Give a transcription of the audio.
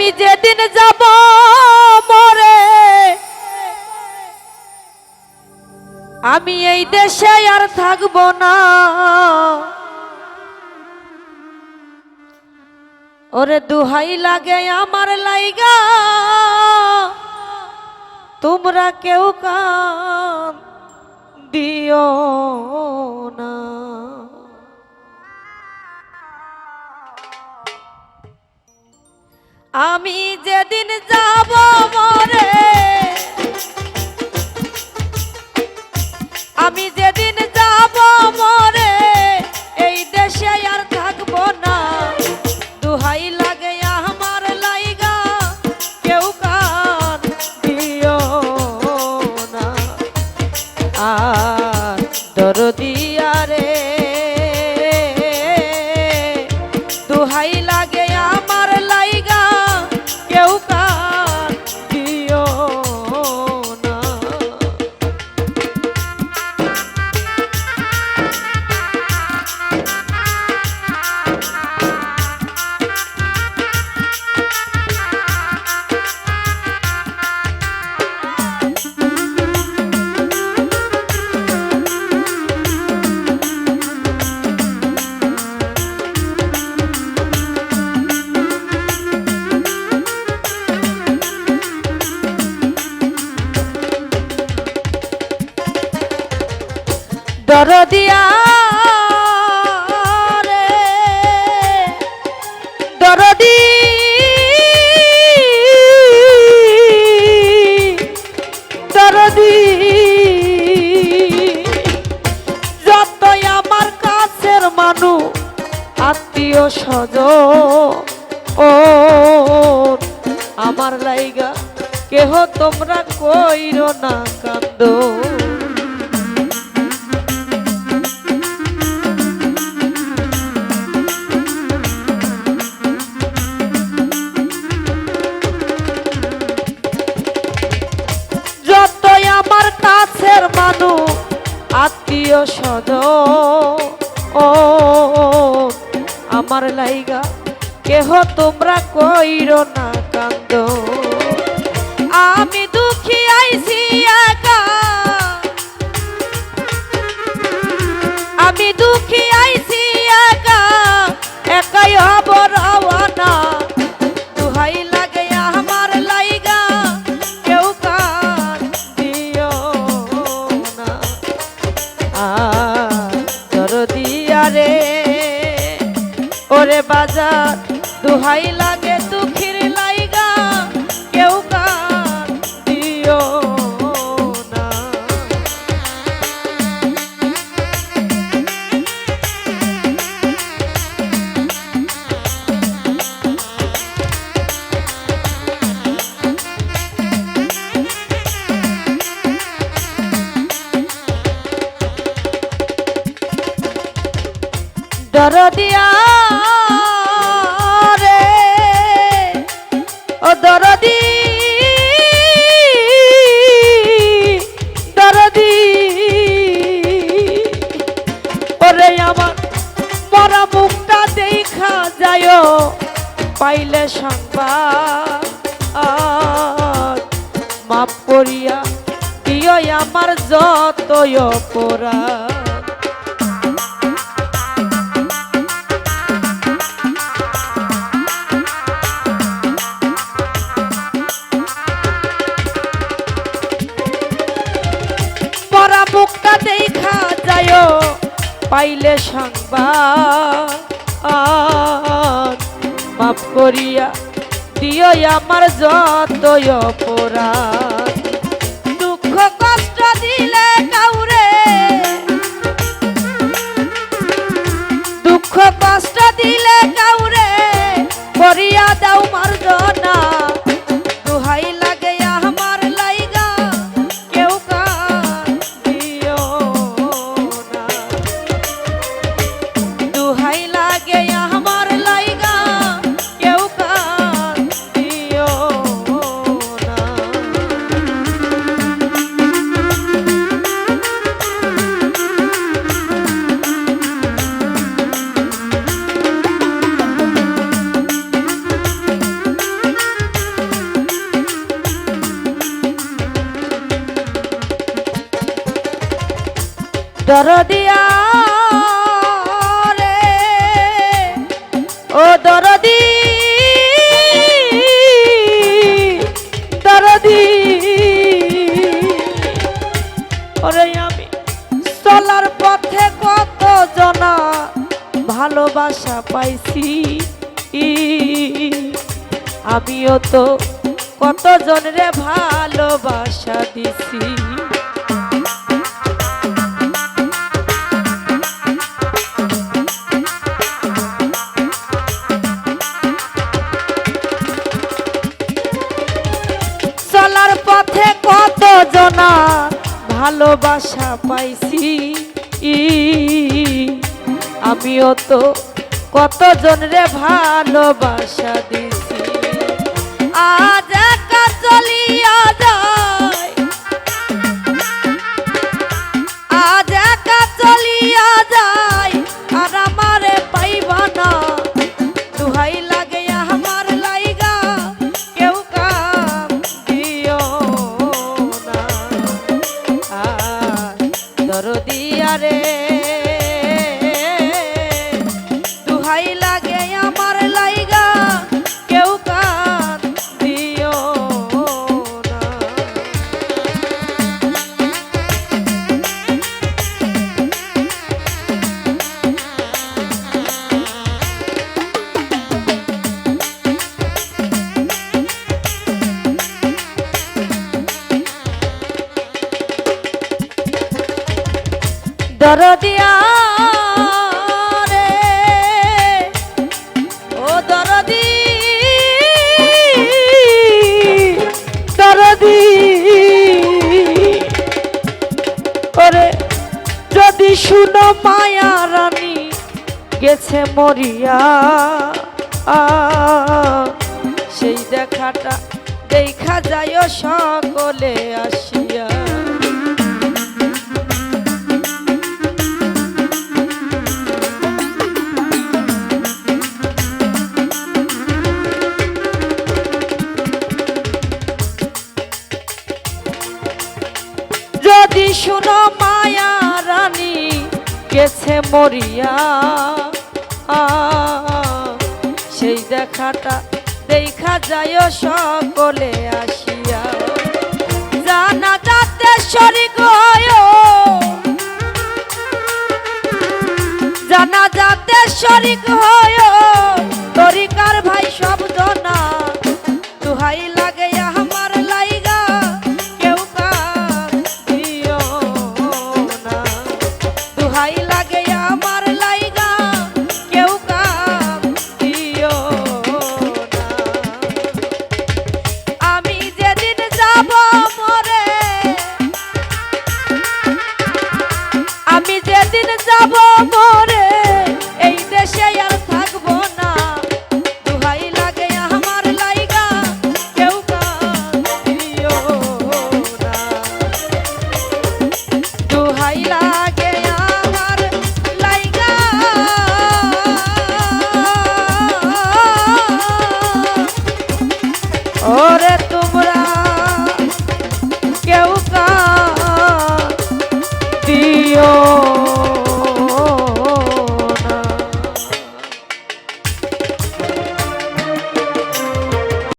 আমি যেদিন যাব মরে। আমি এই দেশে আর থাকব না। ওরে দুহাই লাগে আমার লাইগা। তোমরা কেউ কান দিও না। আমি যেদিন যাব মরে, আমি যেদিন যাব মরে, এই দেশে আর থাকব না। দুহাই লাগে আমার লাইগা, কেউ কান দিও না। আর ও আমার লাইগা, কেহ তোমরা কইর না কান্দ। যতই আমার কাছের আত্মীয় সদ ও আমার লাইগা কেহ তোমরা কইর না কান্দ। আমি দুঃখী, আইছি একা। আমি দুঃখী, আইছি একা। একাই হব রওয়ানা দুহাই লাগে আমার লাইগা। কেউ কান দিও না। আর দরদিয়া রে ওরে বাজার দুহাই লাগে দুঃখীর লাইগা কেউ কান দিও না। দরদিয়া রে ও দরদি দরদি, ওরে আমার মরা মুখটা দেখা যায় পাইলে সংবাদ। মাপ করিয়া দিও আমার যতই অপরাধ। পাইলে সংবাদ। মাফ করিয়া দিও আমার যত অপরাধ। দরদিয়া রে। ও দরদি দরদি ওরে আমি চলার পথে কত জনা ভালোবাসা পাইছি। আমিও তো কত জনরে ভালোবাসা দিছি। ভালোবাসা পাইছি। আমিও তো কতজন রে ভালোবাসা দিছি। আজ একা চলিয়া যায় আজ একা চলিয়া যায় দরদিয়া রে। ও দরদি দরদি ওরে, যদি শুনো মায়া রানী, গেছে মরিয়া। সেই দেখাটা, দেখা যায় সকলে আসিয়া। গেছে মরিয়া। সেই দেখাটা দেখা যায় সকলে আসিয়া। জানা যাতে হয় জানা যাতে শরিক হয় তরিকার